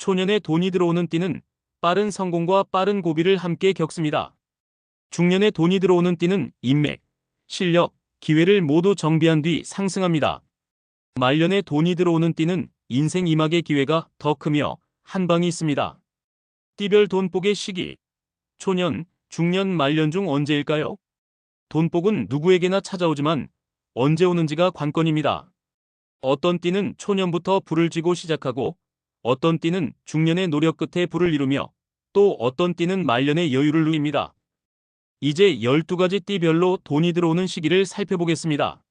초년에 돈이 들어오는 띠는 빠른 성공과 빠른 고비를 함께 겪습니다. 중년에 돈이 들어오는 띠는 인맥, 실력, 기회를 모두 정비한 뒤 상승합니다. 말년에 돈이 들어오는 띠는 인생 이막의 기회가 더 크며 한 방이 있습니다. 띠별 돈복의 시기. 초년, 중년, 말년 중 언제일까요? 돈복은 누구에게나 찾아오지만 언제 오는지가 관건입니다. 어떤 띠는 초년부터 불을 쥐고 시작하고 어떤 띠는 중년의 노력 끝에 불을 이루며 또 어떤 띠는 말년의 여유를 누립니다. 이제 12가지 띠별로 돈이 들어오는 시기를 살펴보겠습니다.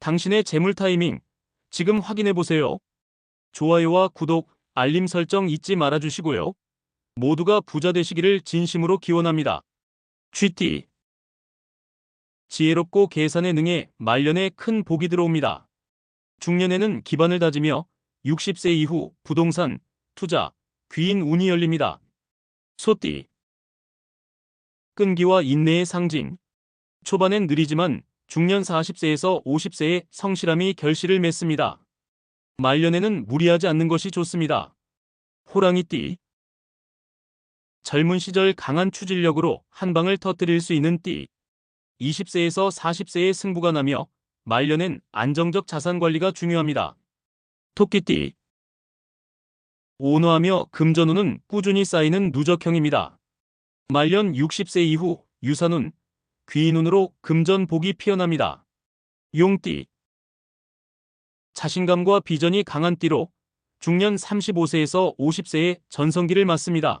당신의 재물 타이밍 지금 확인해 보세요. 좋아요와 구독, 알림 설정 잊지 말아 주시고요. 모두가 부자 되시기를 진심으로 기원합니다. 쥐띠 지혜롭고 계산에 능해 말년에 큰 복이 들어옵니다. 중년에는 기반을 다지며 60세 이후 부동산, 투자, 귀인 운이 열립니다. 소띠 끈기와 인내의 상징 초반엔 느리지만 중년 40세에서 50세의 성실함이 결실을 맺습니다. 말년에는 무리하지 않는 것이 좋습니다. 호랑이띠 젊은 시절 강한 추진력으로 한 방을 터뜨릴 수 있는 띠 20세에서 40세의 승부가 나며 말년엔 안정적 자산 관리가 중요합니다. 토끼띠 온화하며 금전운은 꾸준히 쌓이는 누적형입니다. 말년 60세 이후 유산운, 귀인운으로 금전복이 피어납니다. 용띠 자신감과 비전이 강한 띠로 중년 35세에서 50세의 전성기를 맞습니다.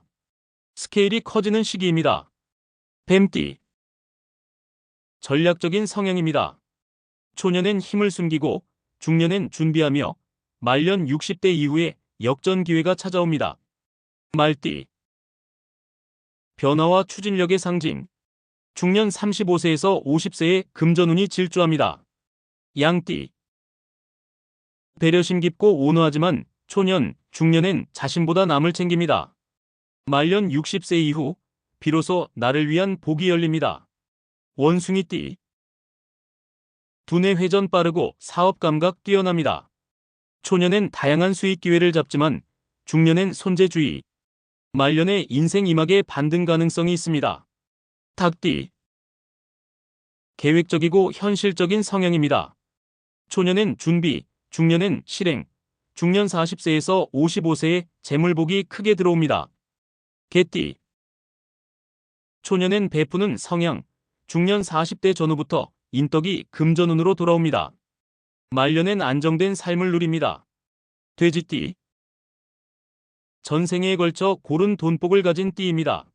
스케일이 커지는 시기입니다. 뱀띠 전략적인 성향입니다. 초년엔 힘을 숨기고 중년엔 준비하며 말년 60대 이후에 역전 기회가 찾아옵니다. 말띠 변화와 추진력의 상징 중년 35세에서 50세의 금전운이 질주합니다. 양띠 배려심 깊고 온화하지만 초년, 중년엔 자신보다 남을 챙깁니다. 말년 60세 이후 비로소 나를 위한 복이 열립니다. 원숭이띠 두뇌 회전 빠르고 사업 감각 뛰어납니다. 초년엔 다양한 수익 기회를 잡지만 중년엔 손재주의, 말년에 인생 이막의 반등 가능성이 있습니다. 닭띠 계획적이고 현실적인 성향입니다. 초년엔 준비, 중년엔 실행, 중년 40세에서 55세에 재물복이 크게 들어옵니다. 개띠 초년엔 베푸는 성향, 중년 40대 전후부터 인덕이 금전운으로 돌아옵니다. 말년엔 안정된 삶을 누립니다. 돼지띠 전생에 걸쳐 고른 돈복을 가진 띠입니다.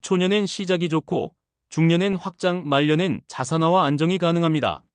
초년엔 시작이 좋고 중년엔 확장, 말년엔 자산화와 안정이 가능합니다.